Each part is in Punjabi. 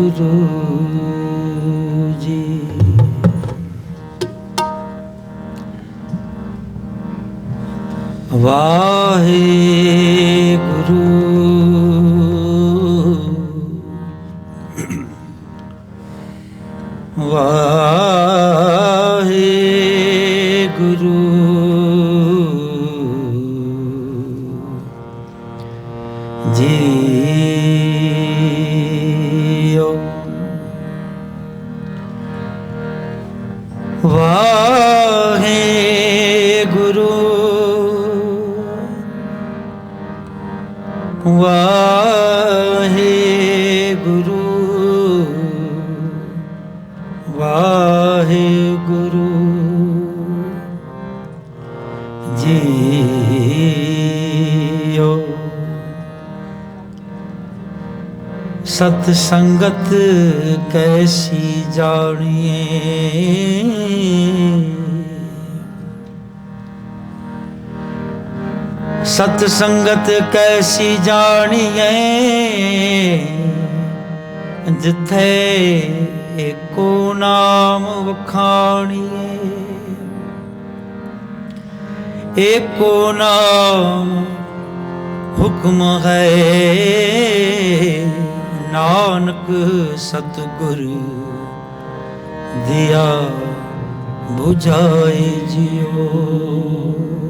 huzur ਵਾਹੇ ਗੁਰੂ। ਵਾਹੇ ਗੁਰੂ ਜੀਓ। ਸਤ ਸੰਗਤ ਕੈਸੀ ਜਾਣੀਏ ਸਤ ਸੰਗਤ ਕੈਸੀ ਜਾਣੀਏ ਜਿੱਥੇ ਏਕੋ ਨਾਮ ਵਖਾਣੀਏ ਏਕੋ ਨਾਮ ਹੁਕਮ ਹੈ। ਨਾਨਕ ਸਤਿਗੁਰ ਦਿਆ 부ਝਾਏ ਜਿਉ।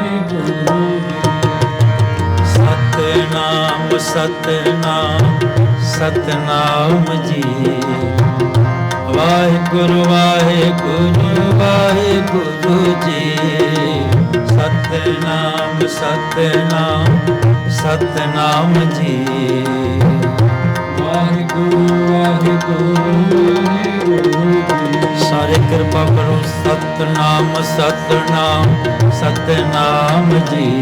ਸਤਨਾਮ ਸਤਨਾਮ ਜੀ। ਵਾਹਿਗੁਰੂ ਵਾਹਿਗੁਰੂ ਵਾਹਿਗੁਰੂ ਜੀ। ਸਤਨਾਮ ਸਤਨਾਮ ਸਤਨਾਮ ਜੀ। ਵਾਹਿਗੁਰੂ ਵਾਹਿਗੁਰੂ ਸਾਰੇ ਕਿਰਪਾ ਕਰੋ, ਸਤਨਾਮ ਸਤਨਾਮ ਸਤਨਾਮ ਜੀ।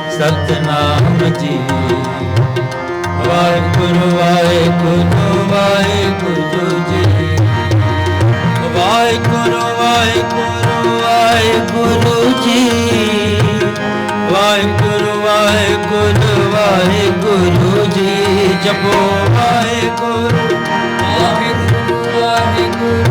ਸਤਨਾਮ ਜੀ। ਵਾਹਿਗੁਰੂ ਵਾਹਿਗੁਰੂ ਵਾਹਿਗੁਰੂ ਜੀ। ਵਾਹਿਗੁਰੂ ਵਾਹਿਗੁਰੂ ਵਾਹਿਗੁਰੂ ਜੀ। ਵਾਹਿਗੁਰੂ ਵਾਹਿਗੁਰੂ ਵਾਹਿਗੁਰੂ ਜੀ। ਜਪੋ ਵਾਹਿਗੁਰੂ। ਵਾਹਿਗੁਰੂ ਵਾਹਿਗੁਰੂ।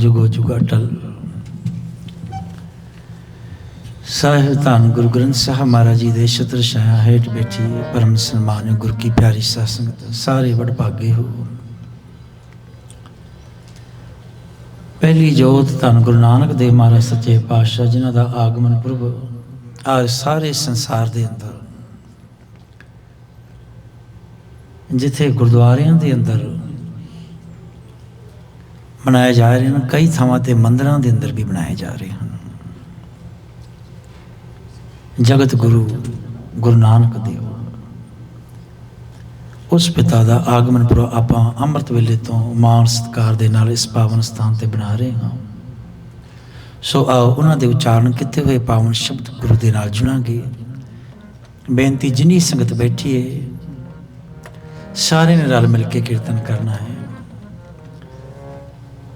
ਜੁਗੋ ਜੁਗ ਅਟਲ ਸਾਹਿਬ ਧੰਨ ਗੁਰੂ ਗ੍ਰੰਥ ਸਾਹਿਬ ਮਹਾਰਾਜ ਜੀ ਦੇ ਛਤਰ ਛਾਇਆ ਹੇਠ ਬੈਠੀ ਪਰਮ ਸਨਮਾਨਯੋਗ ਗੁਰ ਕੀ ਪਿਆਰੀ ਸਾਧ ਸੰਗਤ, ਸਾਰੇ ਵਡਭਾਗੇ ਹੋ। ਪਹਿਲੀ ਜੋਤ ਧੰਨ ਗੁਰੂ ਨਾਨਕ ਦੇਵ ਮਹਾਰਾਜ ਸੱਚੇ ਪਾਤਸ਼ਾਹ, ਜਿਨ੍ਹਾਂ ਦਾ ਆਗਮਨ ਪੁਰਬ ਆ ਸਾਰੇ ਸੰਸਾਰ ਦੇ ਅੰਦਰ, ਜਿੱਥੇ ਗੁਰਦੁਆਰਿਆਂ ਦੇ ਅੰਦਰ ਮਨਾਏ ਜਾ ਰਹੇ ਹਨ। ਕਈ ਥਾਵਾਂ ਤੇ ਮੰਦਰਾਂ ਦੇ ਅੰਦਰ ਵੀ ਬਣਾਏ ਜਾ ਰਹੇ ਹਨ। ਜਗਤ ਗੁਰੂ ਗੁਰੂ ਨਾਨਕ ਦੇਵ। ਉਸ ਪਿਤਾ ਦਾ ਆਗਮਨ ਪੁਰ ਆਪਾਂ ਅੰਮ੍ਰਿਤ ਵੇਲੇ ਤੋਂ ਮਾਣ ਸਤਿਕਾਰ ਦੇ ਨਾਲ ਇਸ ਪਾਵਨ ਸਥਾਨ ਤੇ ਬਣਾ ਰਹੇ ਹਾਂ। ਸੋ ਆਓ ਉਹਨਾਂ ਦੇ ਉਚਾਰਨ ਕੀਤੇ ਹੋਏ ਪਾਵਨ ਸ਼ਬਦ ਗੁਰੂ ਦੇ ਨਾਲ ਜੁੜਾਂਗੇ। ਬੇਨਤੀ ਜਿਨੀ ਸੰਗਤ ਬੈਠੀ ਹੈ ਸਾਰੇ ਨੇ ਰਲ ਮਿਲ ਕੇ ਕੀਰਤਨ ਕਰਨਾ ਹੈ।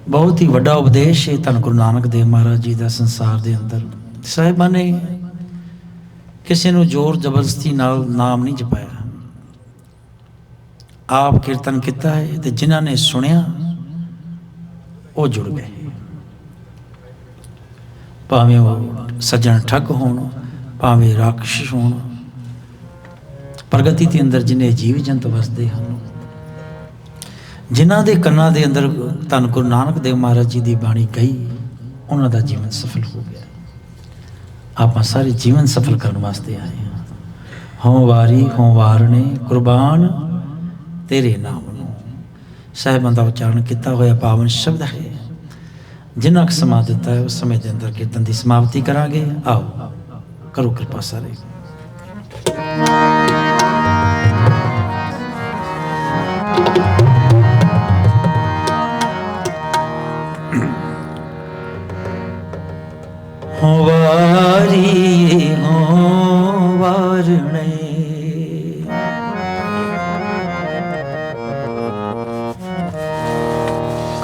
ਬਹੁਤ ਹੀ ਵੱਡਾ ਉਪਦੇਸ਼ ਹੈ ਧੰਨ ਗੁਰੂ ਨਾਨਕ ਦੇਵ ਮਹਾਰਾਜ ਜੀ ਦਾ ਸੰਸਾਰ ਦੇ ਅੰਦਰ। ਸਾਹਿਬਾਂ ਨੇ ਕਿਸੇ ਨੂੰ ਜ਼ੋਰ ਜ਼ਬਰਦਸਤੀ ਨਾਲ ਨਾਮ ਨਹੀਂ ਜਪਾਇਆ। ਆਪ ਕੀਰਤਨ ਕੀਤਾ ਹੈ ਤੇ ਜਿਨ੍ਹਾਂ ਨੇ ਸੁਣਿਆ, ਉਹ ਜੁੜ ਗਏ। ਭਾਵੇਂ ਉਹ ਸੱਜਣ ਠੱਗ ਹੋਣ, ਭਾਵੇਂ ਰਾਖਸ਼ ਹੋਣ, ਪ੍ਰਗਤੀ ਦੇ ਅੰਦਰ ਜਿਨੇ ਜੀਵ ਜੰਤ ਵਸਦੇ ਹਨ ਜਿਨ੍ਹਾਂ ਦੇ ਕੰਨਾਂ ਦੇ ਅੰਦਰ ਧੰਨ ਗੁਰੂ ਨਾਨਕ ਦੇਵ ਮਹਾਰਾਜ ਜੀ ਦੀ ਬਾਣੀ ਗਈ ਉਹਨਾਂ ਦਾ ਜੀਵਨ ਸਫਲ ਹੋ ਗਿਆ। ਆਪਾਂ ਸਾਰੇ ਜੀਵਨ ਸਫਲ ਕਰਨ ਵਾਸਤੇ ਆਏ ਹਾਂ। ਹਉ ਵਾਰੀ, ਹਉ ਵਾਰਨੇ ਕੁਰਬਾਨ ਤੇਰੇ ਨਾਮ ਨੂੰ। ਸਾਹਿਬਾਂ ਦਾ ਉਚਾਰਨ ਕੀਤਾ ਹੋਇਆ ਪਾਵਨ ਸ਼ਬਦ ਹੈ। ਜਿੰਨਾ ਕੁ ਸਮਾਂ ਦਿੱਤਾ ਹੈ, ਉਸ ਸਮੇਂ ਦੇ ਅੰਦਰ ਕੀਰਤਨ ਦੀ ਸਮਾਪਤੀ ਕਰਾਂਗੇ। ਆਓ, ਕਰੋ ਕਿਰਪਾ ਸਾਰੇ।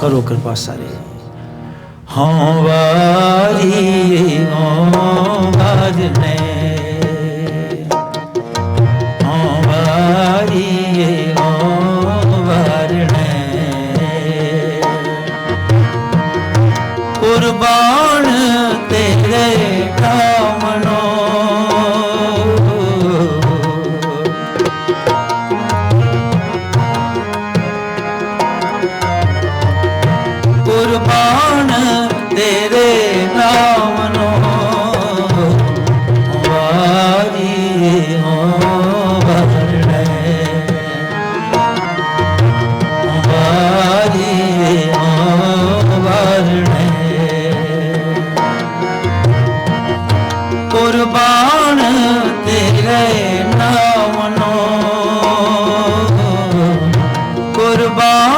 ਕਰੋ ਕਿਰਪਾ ਸਾਰੇ। ਹਾਂ ਵਾਰੀ ਹੋ ਵਾਰਣੇ ਹਾਂ ਵਾਰੀ ਹੋ ਵਾਰਣੇ ਕੁਰਬਾਨ ਕੁਰਬਾਨ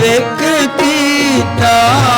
ਵਿਕਤੀ ਤਾ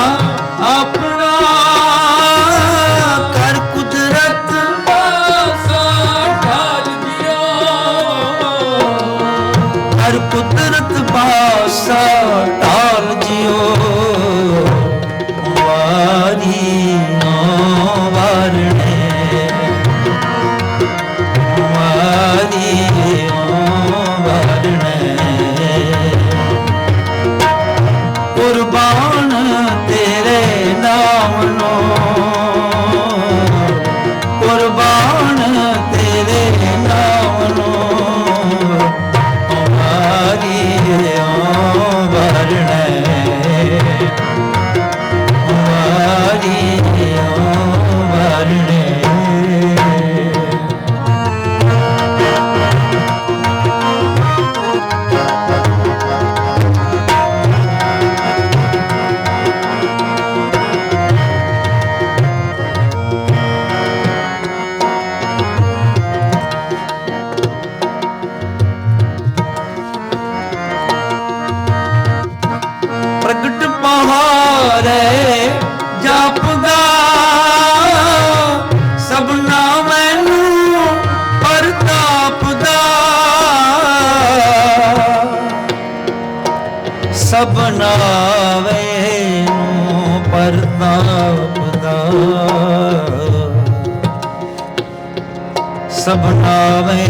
ਸਭਨਾਵੇਂ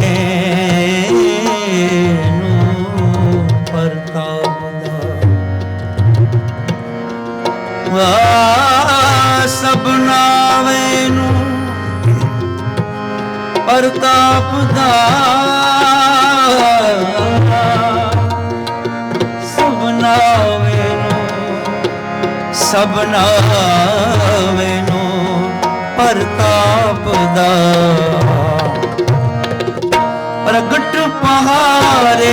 ਨੂੰ ਪ੍ਰਤਾਪ ਦਾ ਵਾ ਸਭਨਾਵੇਂ ਪ੍ਰਤਾਪ ਦਾ ਸਭਨਾਵੇਂ ਨੂੰ ਸਭਨਾਵੇਂ ਨੂੰ ਪ੍ਰਤਾਪ ਦਾ ప్రకట్టు పహారే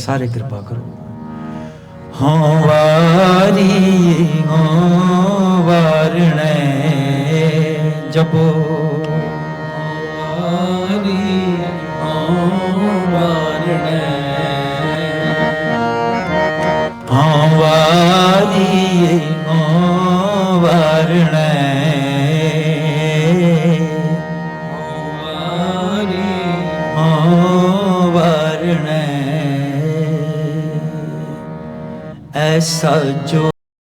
ਸਾਰੇ ਕਿਰਪਾ ਕਰੋ। ਹੋਂ ਵਾਰੀ ਹੋਂ ਵਾਰਣੈ ਜਪੋ। ਵਾਰੀ ਹੋਂ ਵਾਰਣੈ ਹੋਂ ਵਾਰੀ সাজো